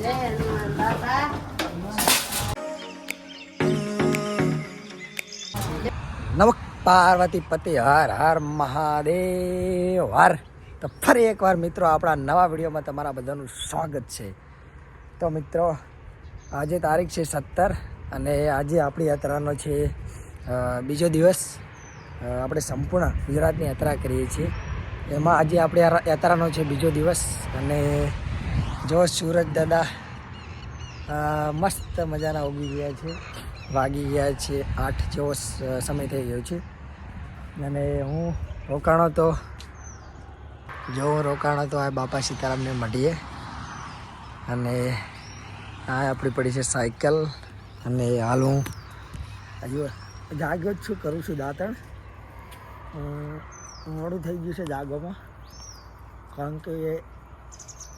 નમક પાર્વતી પતિ, હર હર મહાદેવ, હર. તો ફરી એકવાર મિત્રો આપણા નવા વિડીયોમાં તમારા બધાનું સ્વાગત છે. તો મિત્રો, આજે તારીખ છે સત્તર અને આજે આપણી યાત્રાનો છે બીજો દિવસ. આપણે સંપૂર્ણ ગુજરાતની યાત્રા કરીએ છીએ. એમાં આજે આપણી યાત્રાનો છે બીજો દિવસ અને જો સુરજ દાદા મસ્ત મજાના ઉગી ગયા છે. વાગી ગયા છે આઠ જેવો સમય થઈ ગયો છે. અને હું રોકાણો તો, જો હું રોકાણો તો આ બાપા સીતારામને મળીએ અને આ આપણી પડી છે સાયકલ. અને હાલ હું હજુ જાગ્યો જ છું, કરું છું દાંતણ. મોડું થઈ ગયું છે જાગવામાં. કારણ કે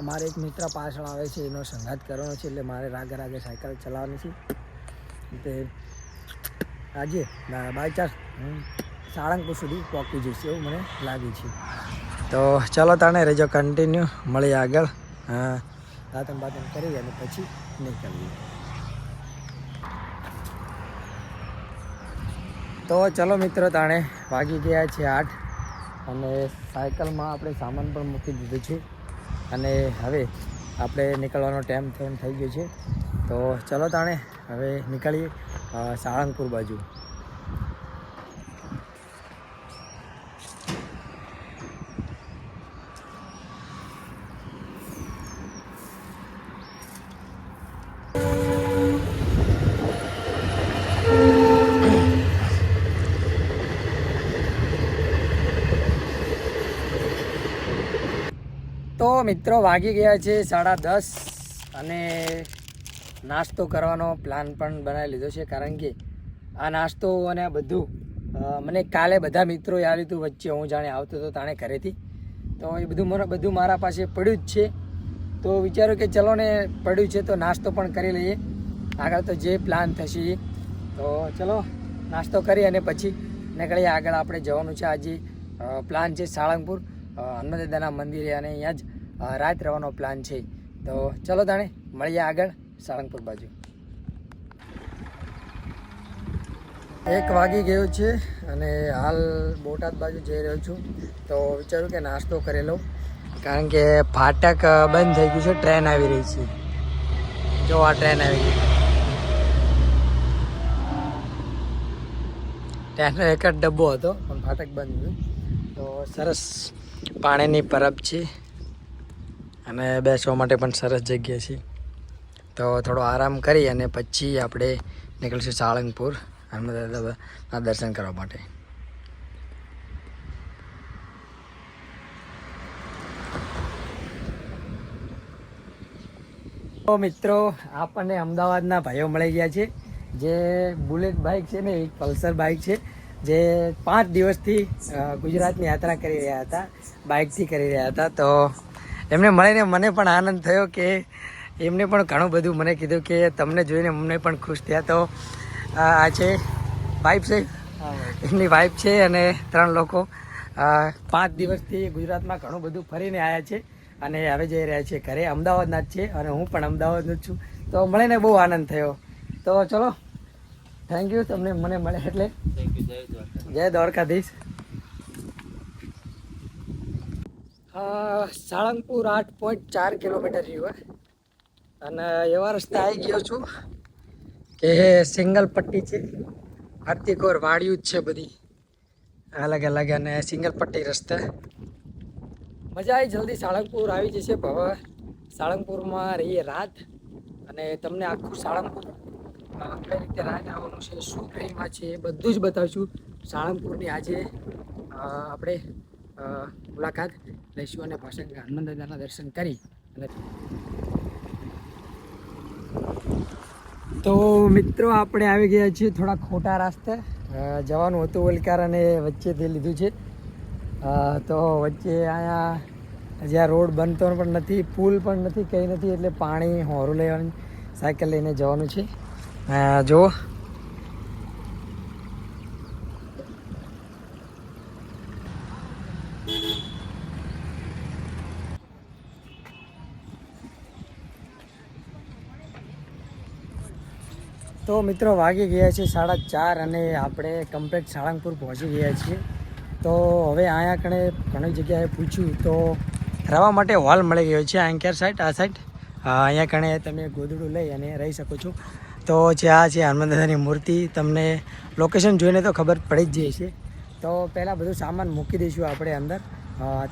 અમારે એક મિત્ર પાછળ આવે છે, એનો સંઘાત કરવાનો છે, એટલે મારે રાગે રાગે સાયકલ ચલાવવાની છે. તે આજે બાય ચાન્સ, હું સાળંગપુર સુધી પહોંચી જઈશ એવું મને લાગે છે. તો ચાલો તાણે રહેજો કન્ટિન્યુ મળીએ આગળ. હા દાતન બાતન કરી અને પછી નીકળીએ. તો ચલો મિત્રો, તાણે વાગી ગયા છે આઠ અને સાયકલમાં આપણે સામાન પણ મૂકી દીધું છે. અને હવે આપણે નીકળવાનો ટાઈમ થઈ ગયો છે. તો ચલો તાણે, હવે નીકળીએ સાળંગપુર બાજુ તો મિત્રો, વાગી ગયા છે સાડા દસ અને નાસ્તો કરવાનો પ્લાન પણ બનાવી લીધો છે. કારણ કે આ નાસ્તો અને આ બધું મને કાલે બધા મિત્રો યાદ હતું, વચ્ચે હું જાણે આવતો હતો તાણે ઘરેથી. તો એ બધું બધું મારા પાસે પડ્યું જ છે. તો વિચાર્યું કે ચલો ને પડ્યું છે તો નાસ્તો પણ કરી લઈએ. આગળ તો જે પ્લાન થશે એ. તો ચલો, નાસ્તો કરી અને પછી નીકળીએ. આગળ આપણે જવાનું છે આજે પ્લાન છે સાળંગપુર હનુમાન મંદિરે. અને અહીંયા જ રાત રહેવાનો પ્લાન છે. તો ચલો તાણે, મળીએ આગળ સાળંગપુર બાજુ. એક વાગી ગયો છે અને હાલ બોટાદ બાજુ જઈ રહ્યો છું. તો વિચાર્યું કે નાસ્તો કરી લઉં. કારણ કે ફાટક બંધ થઈ ગયું છે, ટ્રેન આવી રહી છે. જો આ ટ્રેન આવી ગઈ. ટ્રેનનો એક જ ડબ્બો હતો, પણ ફાટક બંધ થયું. તો સરસ પાણીની પરબ છે. અને બેસવા માટે પણ સરસ જગ્યા છે. તો થોડો આરામ કરી અને પછી આપણે નીકળીશું સાળંગપુર હનુમાનદાદાના દર્શન કરવા માટે. તો મિત્રો, આપણને અમદાવાદના ભાઈઓ મળી ગયા છે. જે બુલેટ બાઇક છે ને, એક પલ્સર બાઇક છે, જે પાંચ દિવસથી ગુજરાતની યાત્રા કરી રહ્યા હતા બાઇકથી કરી રહ્યા હતા. તો એમને મળીને મને પણ આનંદ થયો કે એમને પણ ઘણું બધું મને કીધું કે તમને જોઈને અમને પણ ખુશ થયા. તો આ છે વાઈફ છે. એમની વાઈફ છે અને ત્રણ લોકો. પાંચ દિવસથી ગુજરાતમાં ઘણું બધું ફરીને આવ્યા છે અને હવે જઈ રહ્યા છે ઘરે. અમદાવાદના જ છે અને હું પણ અમદાવાદનો જ છું. તો મળીને બહુ આનંદ થયો. તો ચલો. થેન્ક યુ તમને મને મળે એટલે. જય દ્વારકાધીશ. સાળંગપુર આઠ પોઈન્ટ ચાર કિલોમીટર રહ્યું અને એવા રસ્તે આવી ગયો છું કે સિંગલ પટ્ટી છે. હાથીકોર વાડિયું જ છે બધી. અલગ અલગ અને સિંગલ પટ્ટી રસ્તે. મજા આવી, જલ્દી સાળંગપુર આવી જશે હવે સાળંગપુરમાં રહીએ રાત. અને તમને આખું સાળંગપુર કઈ રીતે રાત આવવાનું છે, શું ટ્રેનમાં છે એ બધું જ બતાવીશું. સાળંગપુરની આજે આપણે મુલાકાત લઈશું અને પાછા હનુમાન દાદાના દર્શન કરી તો મિત્રો, આપણે આવી ગયા છીએ થોડા ખોટા રાસ્તે. જવાનું હતું ઓલકાર અને વચ્ચેથી લીધું છે. તો વચ્ચે અહીંયા જ્યાં રોડ બનતો પણ નથી, પુલ પણ નથી, કંઈ નથી, એટલે પાણી હોરું લેવાનું સાયકલ લઈને જવાનું છે. જુઓ. તો મિત્રો વાગી ગયા છે સાડા ચાર અને આપણે કમ્પ્લેટ સાળંગપુર પહોંચી ગયા છીએ. તો હવે અહીંયા કણે ઘણી જગ્યાએ પૂછ્યું તો રહેવા માટે હોલ મળી ગયો છે આંકેર સાઈડ આ સાઈડ અહીંયા કણે તમે ગોદડું લઈ અને રહી શકો છો. તો જે આ છે હનુમાન મૂર્તિ, તમને લોકેશન જોઈને તો ખબર પડી જ જાય છે તો પહેલાં બધું સામાન મૂકી દઈશું આપણે અંદર.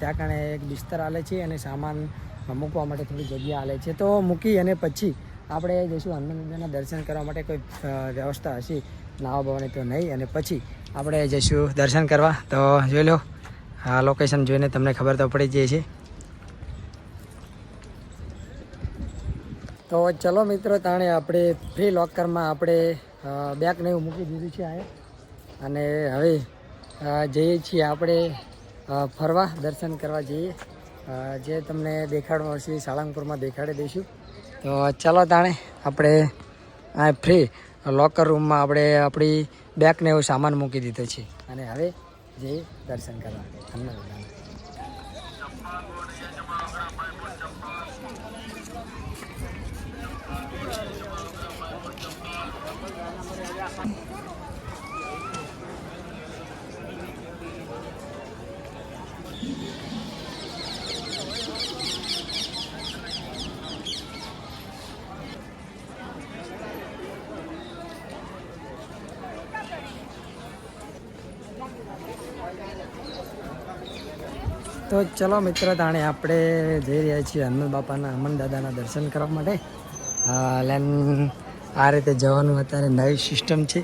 ત્યાં કારણે એક બિસ્તર આલે છે અને સામાન મૂકવા માટે થોડી જગ્યા આલે છે. તો મૂકી અને પછી આપણે જઈશું હનુમાન દાદાના દર્શન કરવા માટે કોઈ વ્યવસ્થા હશે નાવા બાવાની તો નહીં. અને પછી આપણે જઈશું દર્શન કરવા. તો જોઈ લો, આ લોકેશન જોઈને તમને ખબર તો પડી જાય છે. તો ચલો મિત્રો, તાણે આપણે ફ્રી લોકરમાં આપણે બેગ ને એવું મૂકી દીધું છે આ અને હવે જઈએ છીએ આપણે ફરવા, દર્શન કરવા જઈએ. જે તમને દેખાડવા હશે સાળંગપુરમાં દેખાડી દઈશું. તો ચાલો તાણે આપણે આ ફ્રી લોકર રૂમમાં આપણે આપણી બેગને એવો સામાન મૂકી દીધો છે. અને હવે જઈએ દર્શન કરવા. હનુમાન દાદાના. તો ચલો મિત્ર, તાણે આપણે જઈ રહ્યા છીએ હનુમાન બાપાના, હનુમાન દાદાના દર્શન કરવા માટે. લેન આ રીતે જવાનું અત્યારે નવી સિસ્ટમ છે.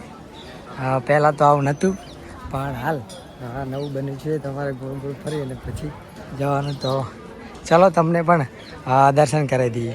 પહેલાં તો આવું નહોતું, પણ હાલ હા, નવું બન્યું છે. તમારે ગોળ ગોળ ફરી અને પછી જવાનું તો ચલો તમને પણ દર્શન કરાવી દઈએ.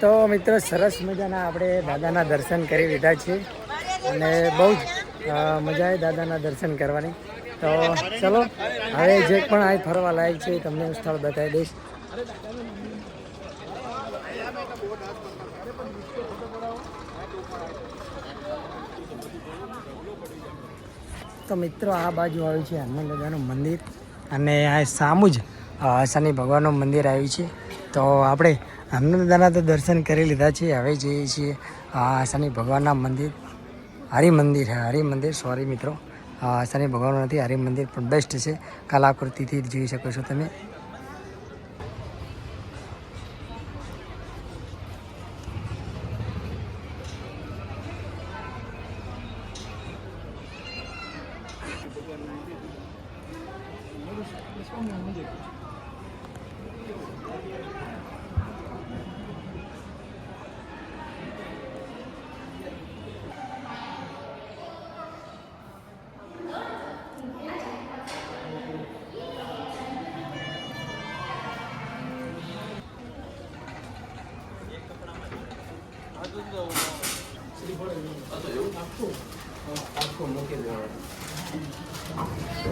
તો મિત્રો, સરસ મજાના આપણે દાદાના દર્શન કરી લીધા છે અને બહુ જ મજા આવી દાદાના દર્શન કરવાની. તો ચલો, હવે જે પણ આ ફરવા લાયક છે તમને હું સ્થળ બતાવી દઈશ. તો મિત્રો, આ બાજુ આવ્યું છે હનુમાન મંદિર અને આ સામું જ શનિ ભગવાનનું મંદિર આવ્યું છે. તો આપણે હનુમાન તો દર્શન કરી લીધા છે, હવે જઈએ છીએ શનિ ભગવાનના મંદિર હરિ મંદિર હરિ મંદિર સોરી મિત્રો શનિ ભગવાન નથી હરિ મંદિર પણ બેસ્ટ છે. કલાકૃતિથી જોઈ શકો છો તમે.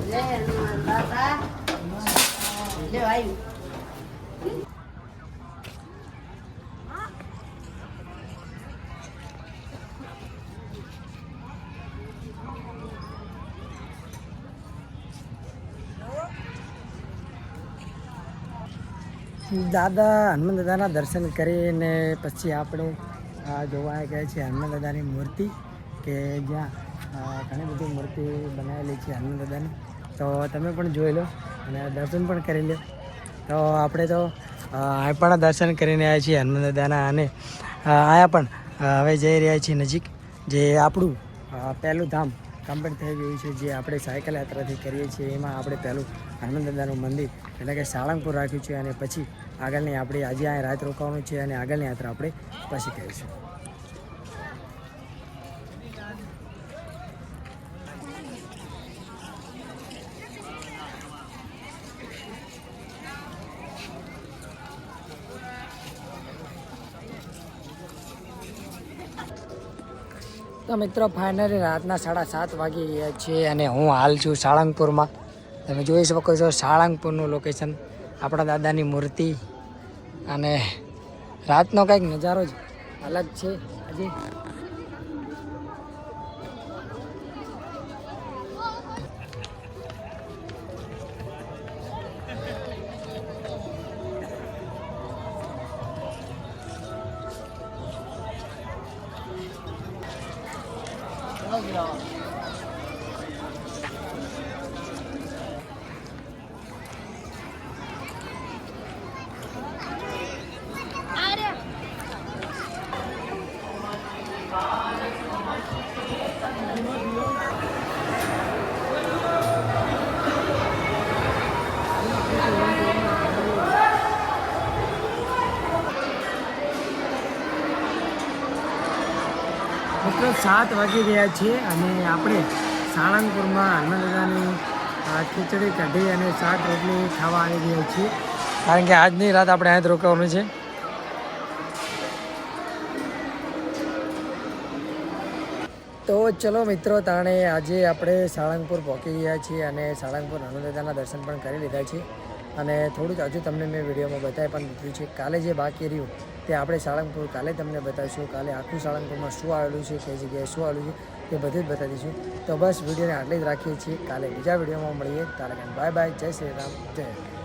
જય હનુમાન બાપા લ્યો આવ્યું દાદા, હનુમાન દાદાના દર્શન કરીને પછી આપણે જોવા ગયા છે હનુમાન દાદાની મૂર્તિ કે જ્યાં ઘણી બધી મૂર્તિ બનાવેલી છે હનુમાન દાદાની. તો તમે પણ જોઈ લો. અને દર્શન પણ કરી લે તો આપણે તો પણ દર્શન કરીને આવ્યા છીએ હનુમાન દાદાના અને આયા પણ હવે જઈ રહ્યા છીએ નજીક, જે આપણું પહેલું ધામ કમ્પ્લીટ થઈ ગયું છે, જે આપણે સાયકલ યાત્રાથી કરીએ છીએ, એમાં આપણે પહેલું હનુમાન દાદાનું મંદિર, એટલે કે સાળંગપુર રાખ્યું છે, અને પછી આગળની આપણે આજે અહીં રાત રોકાવાનું છે, અને આગળની યાત્રા આપણે પછી કરીશું. તો મિત્રો, ફાઇનલી રાતના સાડા સાત વાગી ગયા છે અને હું હાલ છું સાળંગપુરમાં. તમે જોઈ શકો છો સાળંગપુરનું લોકેશન આપણા દાદાની મૂર્તિ અને રાતનો કંઈક નજારો જ અલગ છે હજી મિત્રો સાત વાગી ગયા છે અને આપણે સાળંગપુરમાં હનુમાન ખીચડી કઢી અને શાક રોટલી ખાવા આવી ગયા છીએ. કારણ કે આજની રાત આપણે અહીં જ રોકાવાનું છે. તો ચલો મિત્રો, તાણે આજે આપણે સાળંગપુર પહોંચી ગયા છીએ અને સાળંગપુર હનુમાન દર્શન પણ કરી લીધા છે. અને થોડુંક હજુ તમને મેં વિડીયોમાં બતાવી પણ દીધું છે. કાલે જે બાકી રહ્યું તે આપણે સાળંગપુર કાલે તમને બતાવીશું. કાલે આખું સાળંગપુરમાં શું આવેલું છે, કઈ જગ્યાએ શું આવેલું છે, તે બધું જ બતાવી દઈશું. તો બસ વિડીયોને આટલી જ રાખીએ છીએ. કાલે બીજા વિડીયોમાં મળીએ. તારા બાય બાય. જય શ્રી રામ. જય.